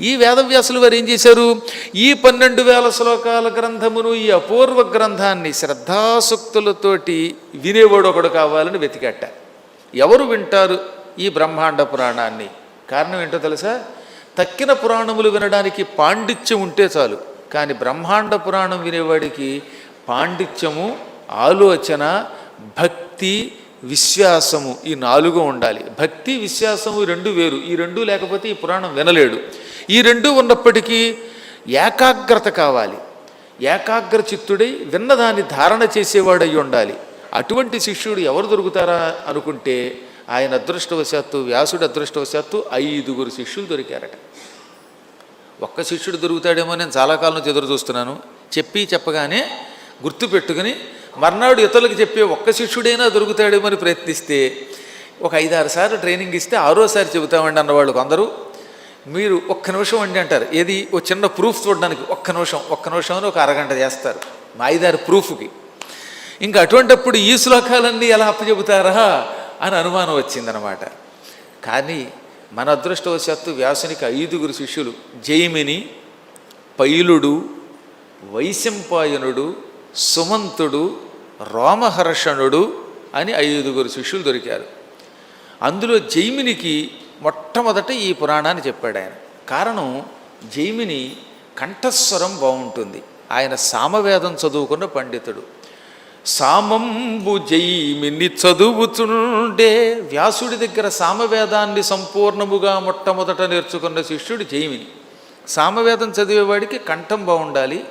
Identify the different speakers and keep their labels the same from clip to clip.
Speaker 1: ఈ వేదవ్యాసులు వారు ఏం చేశారు? ఈ పన్నెండు వేల శ్లోకాల గ్రంథమును ఈ అపూర్వ గ్రంథాన్ని శ్రద్ధాసక్తులతోటి వినేవాడు ఒకడు కావాలని వెతికట్ట ఎవరు వింటారు ఈ బ్రహ్మాండ పురాణాన్ని? కారణం ఏంటో తెలుసా? తక్కిన పురాణములు వినడానికి పాండిత్యం ఉంటే చాలు కానీ బ్రహ్మాండ పురాణం వినేవాడికి పాండిత్యము ఆలోచన భక్తి విశ్వాసము ఈ నాలుగు ఉండాలి. భక్తి విశ్వాసము ఈ రెండు వేరు. ఈ రెండు లేకపోతే ఈ పురాణం వినలేడు. ఈ రెండూ ఉన్నప్పటికీ ఏకాగ్రత కావాలి. ఏకాగ్ర చిత్తుడై విన్నదాన్ని ధారణ చేసేవాడై ఉండాలి. అటువంటి శిష్యుడు ఎవరు దొరుకుతారా అనుకుంటే ఆయన అదృష్టవశాత్తు వ్యాసుడు అదృష్టవశాత్తు ఐదుగురు శిష్యులు దొరికారట. ఒక్క శిష్యుడు దొరుకుతాడేమో నేను చాలా కాలం నుంచి ఎదురు చూస్తున్నాను. చెప్పి చెప్పగానే గుర్తు పెట్టుకుని మర్నాడు ఇతరులకు చెప్పే ఒక్క శిష్యుడైనా దొరుకుతాడేమో అని ప్రయత్నిస్తే ఒక ఐదారు సార్లు ట్రైనింగ్ ఇస్తే ఆరోసారి చెబుతామండి అన్నవాళ్ళు కొందరు. మీరు ఒక్క నిమిషం అండి అంటారు. ఏది ఓ చిన్న ప్రూఫ్ చూడడానికి ఒక్క నిమిషం ఒక్క నిమిషంలో ఒక అరగంట చేస్తారు. మా ప్రూఫ్కి. ఇంకా అటువంటప్పుడు ఈ శ్లోకాలన్నీ ఎలా అప్పచెబుతారా అని అనుమానం వచ్చిందనమాట. కానీ మన అదృష్టవశాత్తు వ్యాసునికి ఐదుగురు శిష్యులు జైమిని పైలుడు వైశంపాయనుడు సుమంతుడు రోమహర్షణుడు అని ఐదుగురు శిష్యులు దొరికారు. అందులో జైమినికి మొట్టమొదట ఈ పురాణాన్ని చెప్పాడు ఆయన. కారణం జైమిని కంఠస్వరం బాగుంటుంది. ఆయన సామవేదం చదువుకున్న పండితుడు. సామంబు జైమిని చదువుతుండే వ్యాసుడి దగ్గర సామవేదాన్ని సంపూర్ణముగా మొట్టమొదట నేర్చుకున్న శిష్యుడు జైమిని. సామవేదం చదివేవాడికి కంఠం బాగుండాలి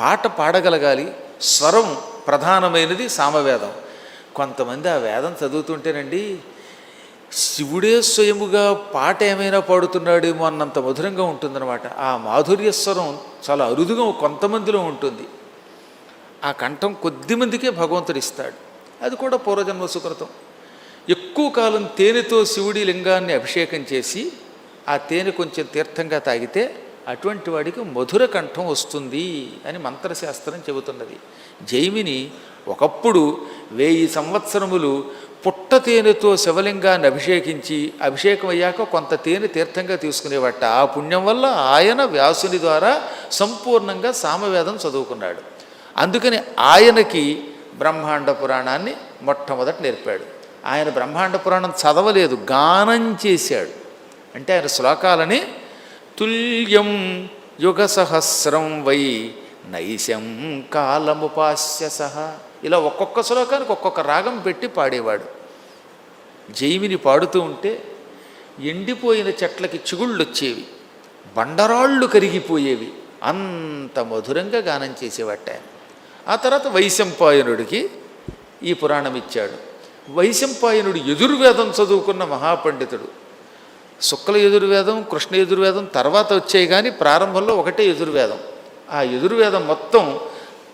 Speaker 1: పాట పాడగలగాలి స్వరం ప్రధానమైనది సామవేదం. కొంతమంది ఆ వేదం చదువుతుంటేనండి శివుడే స్వయముగా పాట ఏమైనా పాడుతున్నాడేమో అన్నంత మధురంగా ఉంటుందన్నమాట. ఆ మాధుర్య స్వరం చాలా అరుదుగా కొంతమందిలో ఉంటుంది. ఆ కంఠం కొద్దిమందికే భగవంతుడు ఇస్తాడు అది కూడా పూర్వజన్మ సుకృతం. ఎక్కువ కాలం తేనెతో శివుడి లింగాన్ని అభిషేకం చేసి ఆ తేనె కొంచెం తీర్థంగా తాగితే అటువంటి వాడికి మధుర కంఠం వస్తుంది అని మంత్రశాస్త్రం చెబుతున్నది. జైమిని ఒకప్పుడు వెయ్యి సంవత్సరములు పుట్ట తేనెతో శివలింగాన్ని అభిషేకించి అభిషేకం అయ్యాక కొంత తేనె తీర్థంగా తీసుకునేవట. ఆ పుణ్యం వల్ల ఆయన వ్యాసుని ద్వారా సంపూర్ణంగా సామవేదం చదువుకున్నాడు. అందుకని ఆయనకి బ్రహ్మాండ పురాణాన్ని మొట్టమొదట నేర్పాడు. ఆయన బ్రహ్మాండ పురాణం చదవలేదు గానం చేశాడు. అంటే ఆయన శ్లోకాలని తుల్యం యుగ సహస్రం వై నైశం కాలముపాస్య సహ ఇలా ఒక్కొక్క శ్లోకానికి ఒక్కొక్క రాగం పెట్టి పాడేవాడు. జైమిని పాడుతూ ఉంటే ఎండిపోయిన చెట్లకి చిగుళ్ళు వచ్చేవి బండరాళ్ళు కరిగిపోయేవి. అంత మధురంగా గానం చేసేవాట ఆ తర్వాత వైశంపాయనుడికి ఈ పురాణం ఇచ్చాడు వైశంపాయనుడు ఎదుర్వేదం చదువుకున్న మహాపండితుడు. శుక్ల ఎదుర్వేదం కృష్ణ ఎదుర్వేదం తర్వాత వచ్చాయి కానీ ప్రారంభంలో ఒకటే ఎదుర్వేదం ఆ ఎదుర్వేదం మొత్తం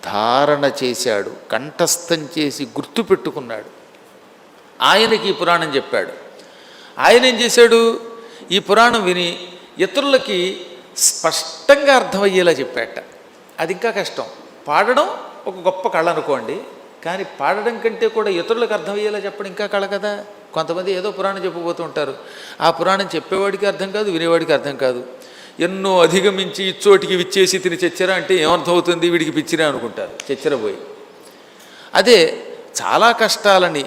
Speaker 1: ధారణ చేశాడు కంఠస్థం చేసి గుర్తుపెట్టుకున్నాడు. ఆయనకి ఈ పురాణం చెప్పాడు. ఆయన ఏం చేశాడు? ఈ పురాణం విని ఇతరులకి స్పష్టంగా అర్థమయ్యేలా చెప్పాట. అది ఇంకా కష్టం. పాడడం ఒక గొప్ప కళ అనుకోండి కానీ పాడడం కంటే కూడా ఇతరులకు అర్థమయ్యేలా చెప్పడం ఇంకా కళ కదా. కొంతమంది ఏదో పురాణం చెప్పబోతూ ఉంటారు. ఆ పురాణం చెప్పేవాడికి అర్థం కాదు వినేవాడికి అర్థం కాదు. ఎన్నో అధిగమించి ఇచ్చోటికి విచ్చేసి తిని చచ్చెర అంటే ఏమర్థమవుతుంది? వీడికి పిచ్చిరా అనుకుంటారు. చచ్చెర పోయి అదే చాలా కష్టాలని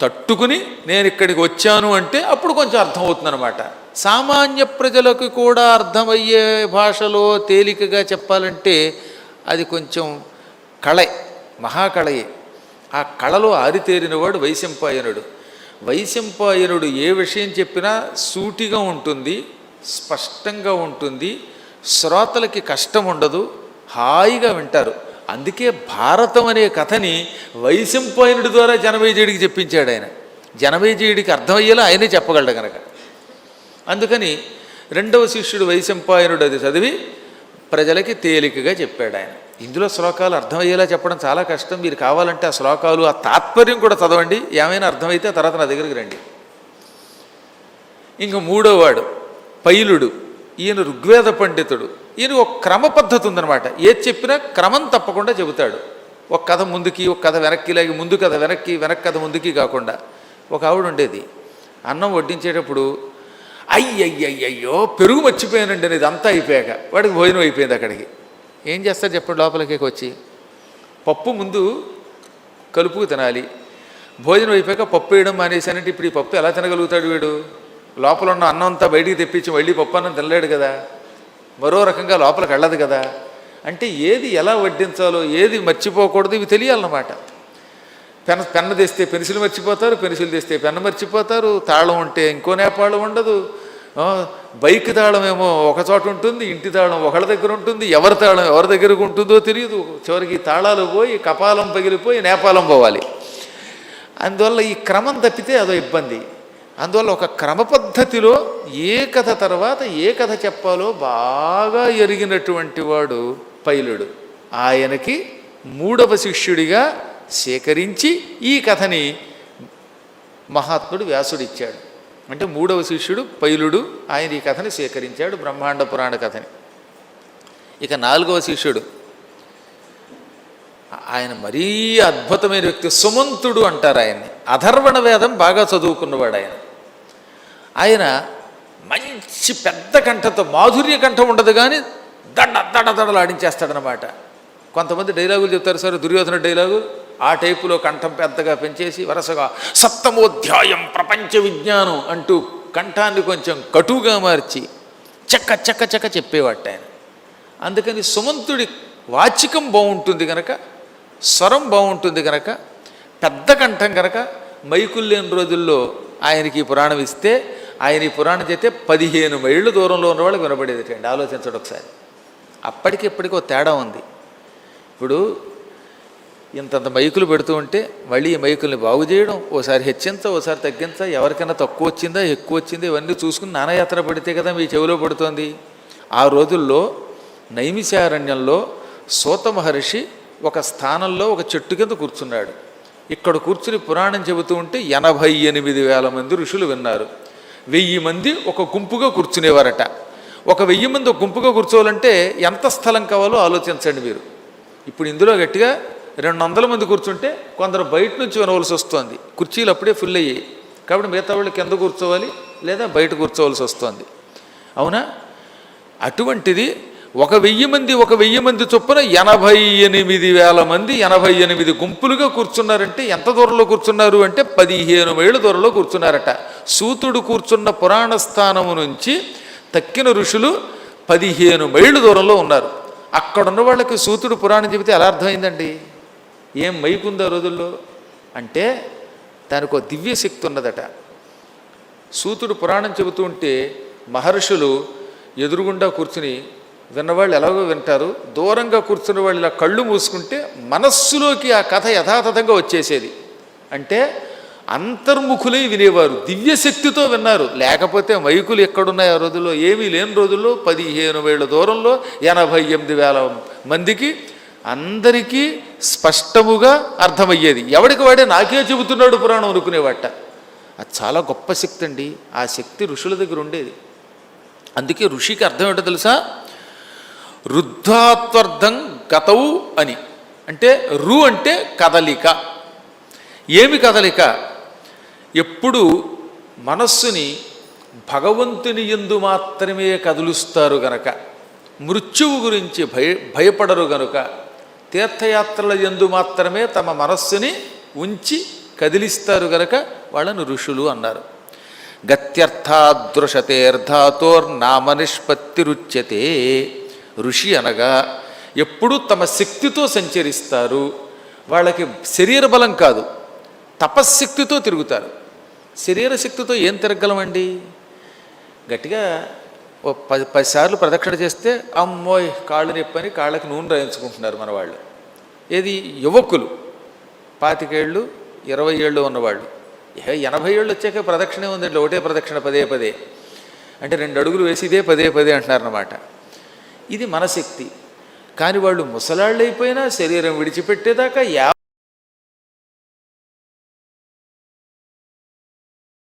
Speaker 1: తట్టుకుని నేను ఇక్కడికి వచ్చాను అంటే అప్పుడు కొంచెం అర్థమవుతుంది అనమాట సామాన్య ప్రజలకు కూడా అర్థమయ్యే భాషలో తేలికగా చెప్పాలంటే అది కొంచెం కళ మహాకళయే. ఆ కళలో ఆరితేరినవాడు వైశంపాయనుడు. వైశంపాయనుడు ఏ విషయం చెప్పినా సూటిగా ఉంటుంది స్పష్టంగా ఉంటుంది శ్రోతలకి కష్టం ఉండదు హాయిగా వింటారు. అందుకే భారతం అనే కథని వైశంపాయనుడి ద్వారా జనమేజయుడికి చెప్పించాడు ఆయన. జనమేజయుడికి అర్థమయ్యేలా ఆయనే చెప్పగలడు కనుక అందుకని రెండవ శిష్యుడు వైశంపాయనుడు అది చదివి ప్రజలకి తేలికగా చెప్పాడు ఆయన. ఇందులో శ్లోకాలు అర్థమయ్యేలా చెప్పడం చాలా కష్టం. మీరు కావాలంటే ఆ శ్లోకాలు ఆ తాత్పర్యం కూడా చదవండి. ఏమైనా అర్థమైతే ఆ తర్వాత నా దగ్గరికి రండి. ఇంక మూడోవాడు పైలుడు. ఈయన ఋగ్వేద పండితుడు. ఈయన ఒక క్రమ పద్ధతి ఉందనమాట ఏది చెప్పినా క్రమం తప్పకుండా చెబుతాడు. ఒక కథ ముందుకి ఒక కథ వెనక్కి లేక ముందు కథ వెనక్కి వెనక్కి కథ ముందుకి కాకుండా ఒక ఆవిడ ఉండేది. అన్నం వడ్డించేటప్పుడు అయ్యయ్యయ్యో పెరుగు మర్చిపోయానండి అనేది అంతా అయిపోయాక వాడికి భోజనం అయిపోయింది అక్కడికి. ఏం చేస్తారు చెప్పండి లోపలికి వచ్చి? పప్పు ముందు కలుపుకు తినాలి. భోజనం అయిపోయాక పప్పు వేయడం మానేశానంటే ఇప్పుడు ఈ పప్పు ఎలా తినగలుగుతాడు వీడు? లోపల ఉన్న అన్నం అంతా బయటికి తెప్పించి మళ్ళీ పప్పు అన్నం తినలేడు కదా. మరో రకంగా లోపలికి వెళ్ళదు కదా. అంటే ఏది ఎలా వడ్డించాలో ఏది మర్చిపోకూడదు ఇవి తెలియాలన్నమాట. పెన్ పెన్ను తెస్తే పెన్సిల్ మర్చిపోతారు పెన్సిల్ తెస్తే పెన్ను మర్చిపోతారు తాళం ఉంటే ఇంకో నేపాళం ఉండదు. బైక్ తాళం ఏమో ఒక చోట ఉంటుంది ఇంటి తాళం ఒకళ్ళ దగ్గర ఉంటుంది ఎవరి తాళం ఎవరి దగ్గరకు ఉంటుందో తెలియదు. చివరికి తాళాలు పోయి కపాలం పగిలిపోయి నేపాలం పోవాలి. అందువల్ల ఈ క్రమం తప్పితే అదో ఇబ్బంది. అందువల్ల ఒక క్రమ పద్ధతిలో ఏ కథ తర్వాత ఏ కథ చెప్పాలో బాగా ఎరిగినటువంటి వాడు పైలుడు. ఆయనకి మూడవ శిష్యుడిగా సేకరించి ఈ కథని మహాత్ముడు వ్యాసుడిచ్చాడు. అంటే మూడవ శిష్యుడు పైలుడు ఆయన ఈ కథని సేకరించాడు బ్రహ్మాండ పురాణ కథని. ఇక నాలుగవ శిష్యుడు. ఆయన మరీ అద్భుతమైన వ్యక్తి సుమంతుడు అంటారు ఆయన్ని. అధర్వణ వేదం బాగా చదువుకున్నవాడు ఆయన. ఆయన మంచి పెద్ద కంఠంతో మాధుర్య కంఠం ఉండదు కానీ దడ దడ దడలాడించేస్తాడనమాట కొంతమంది డైలాగులు చెప్తారు సార్ దుర్యోధన డైలాగు ఆ టైపులో కంఠం పెద్దగా పెంచేసి వరుసగా సప్తమోధ్యాయం ప్రపంచ విజ్ఞానం అంటూ కంఠాన్ని కొంచెం కటువుగా మార్చి చక్క చక్క చక్క చెప్పేవాట ఆయన. అందుకని సుమంతుడి వాచికం బాగుంటుంది కనుక స్వరం బాగుంటుంది కనుక పెద్ద కంఠం కనుక మైకులు లేని రోజుల్లో ఆయనకి పురాణం ఇస్తే ఆయన ఈ పురాణం చేస్తే పదిహేను మైళ్ళు దూరంలో ఉన్న వాళ్ళకి వినపడేది అండి ఆలోచించడం ఒకసారి. అప్పటికి ఇప్పటికో తేడా ఉంది. ఇప్పుడు ఇంతంత మైకులు పెడుతూ ఉంటే మళ్ళీ ఈ మైకుల్ని బాగు చేయడం ఓసారి హెచ్చించ ఓసారి తగ్గించ ఎవరికైనా తక్కువ వచ్చిందా ఎక్కువ వచ్చిందా ఇవన్నీ చూసుకుని నానాయాత్ర పడితే కదా మీ చెవిలో పడుతోంది. ఆ రోజుల్లో నైమిషారణ్యంలో సూత మహర్షి ఒక స్థానంలో ఒక చెట్టు కింద కూర్చున్నాడు. ఇక్కడ కూర్చుని పురాణం చెబుతూ ఉంటే ఎనభై ఎనిమిది వేల మంది ఋషులు విన్నారు. వెయ్యి మంది ఒక గుంపుగా కూర్చునేవారట. ఒక వెయ్యి మంది ఒక గుంపుగా కూర్చోవాలంటే ఎంత స్థలం కావాలో ఆలోచించండి మీరు. ఇప్పుడు ఇందులో గట్టిగా రెండు వందల మంది కూర్చుంటే కొందరు బయట నుంచి వినవలసి వస్తుంది. కుర్చీలు అప్పుడే ఫుల్ అయ్యాయి. కాబట్టి మిగతా వాళ్ళు కింద కూర్చోవాలి లేదా బయట కూర్చోవలసి వస్తుంది. అవునా? అటువంటిది ఒక వెయ్యి మంది ఒక వెయ్యి మంది చొప్పున ఎనభై ఎనిమిది వేల మంది ఎనభై ఎనిమిది గుంపులుగా కూర్చున్నారంటే ఎంత దూరంలో కూర్చున్నారు అంటే పదిహేను మైళ్ళ దూరంలో కూర్చున్నారట. సూతుడు కూర్చున్న పురాణ స్థానము నుంచి తక్కిన ఋషులు పదిహేను మైళ్ళు దూరంలో ఉన్నారు. అక్కడున్న వాళ్ళకి సూతుడు పురాణం చెబితే ఎలా అర్థమైందండి? ఏం మైకుందో రోజుల్లో? అంటే దానికి ఒక దివ్య శక్తి ఉన్నదట. సూతుడు పురాణం చెబుతూ ఉంటే మహర్షులు ఎదురుగుండా కూర్చుని విన్నవాళ్ళు ఎలాగో వింటారు దూరంగా కూర్చున్న వాళ్ళు ఇలా కళ్ళు మూసుకుంటే మనస్సులోకి ఆ కథ యథాతథంగా వచ్చేసేది. అంటే అంతర్ముఖులై వినేవారు దివ్యశక్తితో విన్నారు. లేకపోతే మైకులు ఎక్కడున్నాయి ఆ రోజుల్లో ఏమీ లేని రోజుల్లో పదిహేను వేల దూరంలో ఎనభై ఎనిమిది వేల మందికి అందరికీ స్పష్టముగా అర్థమయ్యేది. ఎవడికి వాడే నాకే చెబుతున్నాడు పురాణం అనుకునేవాట. అది చాలా గొప్ప శక్తి అండి. ఆ శక్తి ఋషుల దగ్గర ఉండేది. అందుకే ఋషికి అర్థం ఏంటో తెలుసా? రుద్ధాత్వర్థం గతవు అని. అంటే రు అంటే కదలిక. ఏమి కదలిక? ఎప్పుడు మనస్సుని భగవంతుని ఎందు మాత్రమే కదులుస్తారు గనక. మృత్యువు గురించి భయ భయపడరు గనుక. తీర్థయాత్రల ఎందు మాత్రమే తమ మనస్సుని ఉంచి కదిలిస్తారు గనక వాళ్ళను ఋషులు అన్నారు. గత్యర్థాదృశతేర్ధాతోర్నామ నిష్పత్తిరుచ్యతే. ఋషి అనగా ఎప్పుడూ తమ శక్తితో సంచరిస్తారు. వాళ్ళకి శరీర బలం కాదు తపశ్శక్తితో తిరుగుతారు. శరీర శక్తితో ఏం తిరగలమండి గట్టిగా ఓ పది పది సార్లు ప్రదక్షిణ చేస్తే అమ్మోయ్ కాళ్ళు నొప్పని కాళ్ళకి నూనె రాయించుకుంటున్నారు మన వాళ్ళు. ఏది? యువకులు. పాతికేళ్ళు ఇరవై ఏళ్ళు ఉన్నవాళ్ళు. ఏ ఎనభై ఏళ్ళు వచ్చాక ప్రదక్షిణే ఉందండి ఒకటే ప్రదక్షిణ పదే పదే. అంటే రెండు అడుగులు వేసి ఇదే పదే పదే అంటున్నారన్నమాట. ఇది మన శక్తి. కానీ వాళ్ళు ముసలాళ్ళు శరీరం విడిచిపెట్టేదాకా యా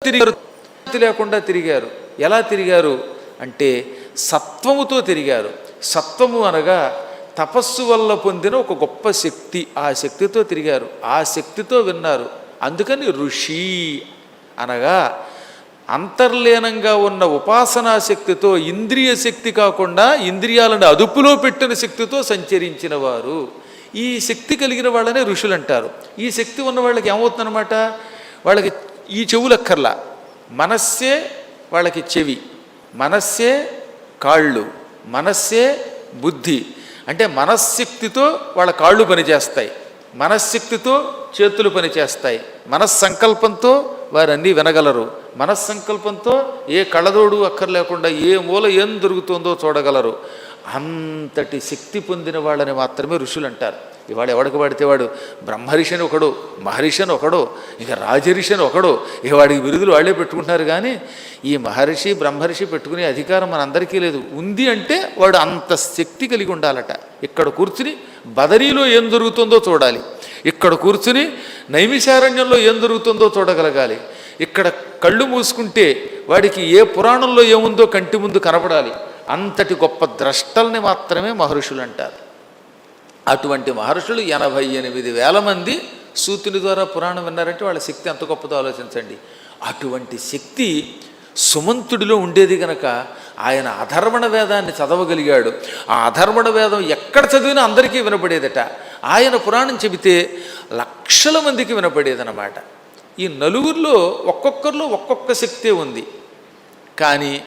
Speaker 1: తిరిగారు. లేకుండా తిరిగారు. ఎలా తిరిగారు? అంటే సత్వముతో తిరిగారు. సత్వము అనగా తపస్సు వల్ల పొందిన ఒక గొప్ప శక్తి. ఆ శక్తితో తిరిగారు. ఆ శక్తితో విన్నారు. అందుకని ఋషి అనగా అంతర్లీనంగా ఉన్న ఉపాసనా శక్తితో ఇంద్రియ శక్తి కాకుండా ఇంద్రియాలను అదుపులో పెట్టిన శక్తితో సంచరించిన వారు. ఈ శక్తి కలిగిన వాళ్ళనే ఋషులు అంటారు ఈ శక్తి ఉన్న వాళ్ళకి ఏమవుతుందన్నమాట? వాళ్ళకి ఈ చెవులక్కర్లా మనస్సే వాళ్ళకి చెవి. మనస్సే కాళ్ళు. మనస్సే బుద్ధి. అంటే మనశ్శక్తితో వాళ్ళ కాళ్ళు పనిచేస్తాయి. మనశ్శక్తితో చేతులు పనిచేస్తాయి. మనస్సంకల్పంతో వారన్నీ వినగలరు. మనస్సంకల్పంతో ఏ కళ్ళదోడు అక్కర్లేకుండా ఏ మూల ఏం దొరుకుతుందో చూడగలరు. అంతటి శక్తి పొందిన వాళ్ళని మాత్రమే ఋషులు అంటారు ఇవాడు ఎవడికి పడితే వాడు బ్రహ్మర్షి అని ఒకడు మహర్షి అని ఒకడు ఇక రాజరిషి అని ఒకడు ఇక వాడికి బిరుదులు వాళ్ళే పెట్టుకుంటున్నారు కానీ ఈ మహర్షి బ్రహ్మర్షి పెట్టుకునే అధికారం మనందరికీ లేదు. ఉంది అంటే వాడు అంత శక్తి కలిగి ఉండాలట. ఇక్కడ కూర్చుని బదరీలో ఏం జరుగుతుందో చూడాలి. ఇక్కడ కూర్చుని నైమిషారణ్యంలో ఏం జరుగుతుందో చూడగలగాలి. ఇక్కడ కళ్ళు మూసుకుంటే వాడికి ఏ పురాణంలో ఏముందో కంటి ముందు కనపడాలి. అంతటి గొప్ప ద్రష్టల్ని మాత్రమే మహర్షులు అంటారు అటువంటి మహర్షులు ఎనభై ఎనిమిది వేల మంది సూతుని ద్వారా పురాణం విన్నారంటే వాళ్ళ శక్తి ఎంత గొప్పదో ఆలోచించండి. అటువంటి శక్తి సుమంతుడిలో ఉండేది గనక ఆయన అధర్వణ వేదాన్ని చదవగలిగాడు. ఆ అధర్వణ వేదం ఎక్కడ చదివినా అందరికీ వినపడేదట. ఆయన పురాణం చెబితే లక్షల మందికి వినపడేదన్నమాట. ఈ నలుగురిలో ఒక్కొక్కరిలో ఒక్కొక్క శక్తే ఉంది. కానీ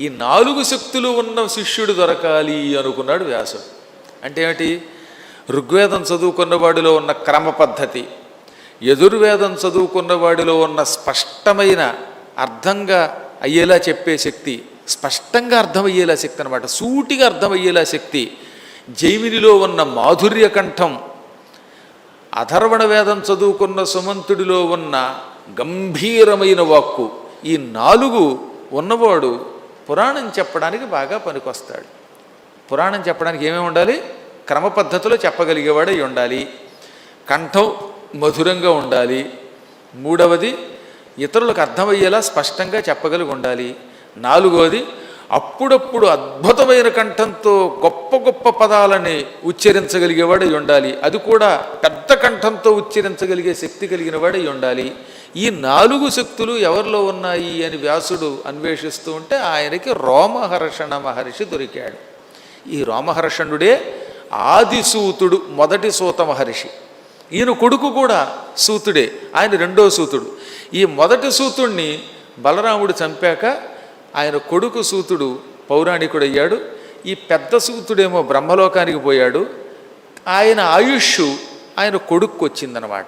Speaker 1: ఈ నాలుగు శక్తులు ఉన్న శిష్యుడు దొరకాలి అనుకున్నాడు వ్యాసుడు. అంటే ఏమిటి? ఋగ్వేదం చదువుకున్న వాడిలో ఉన్న క్రమ పద్ధతి యజుర్వేదం చదువుకున్న వాడిలో ఉన్న స్పష్టమైన అర్థంగా అయ్యేలా చెప్పే శక్తి స్పష్టంగా అర్థమయ్యేలా శక్తి అనమాట సూటిగా అర్థమయ్యేలా శక్తి జైమినిలో ఉన్న మాధుర్య కంఠం అధర్వణ వేదం చదువుకున్న సుమంతుడిలో ఉన్న గంభీరమైన వాక్కు. ఈ నాలుగు ఉన్నవాడు పురాణం చెప్పడానికి బాగా పనికొస్తాడు. పురాణం చెప్పడానికి ఏమేమి ఉండాలి? క్రమ పద్ధతిలో చెప్పగలిగేవాడై ఉండాలి. కంఠం మధురంగా ఉండాలి. మూడవది ఇతరులకు అర్థమయ్యేలా స్పష్టంగా చెప్పగలిగి ఉండాలి. నాలుగవది అప్పుడప్పుడు అద్భుతమైన కంఠంతో గొప్ప గొప్ప పదాలని ఉచ్చరించగలిగేవాడై ఉండాలి. అది కూడా పెద్ద కంఠంతో ఉచ్చరించగలిగే శక్తి కలిగిన వాడై ఉండాలి. ఈ నాలుగు శక్తులు ఎవరిలో ఉన్నాయి అని వ్యాసుడు అన్వేషిస్తూ ఉంటే ఆయనకి రోమహర్షణ మహర్షి దొరికాడు. ఈ రోమహర్షణుడే ఆదిసూతుడు మొదటి సూత మహర్షి. ఈయన కొడుకు కూడా సూతుడే ఆయన రెండో సూతుడు. ఈ మొదటి సూతుణ్ణి బలరాముడు చంపాక ఆయన కొడుకు సూతుడు పౌరాణికుడయ్యాడు. ఈ పెద్ద సూతుడేమో బ్రహ్మలోకానికి పోయాడు. ఆయన ఆయుష్ ఆయన కొడుక్కు వచ్చిందనమాట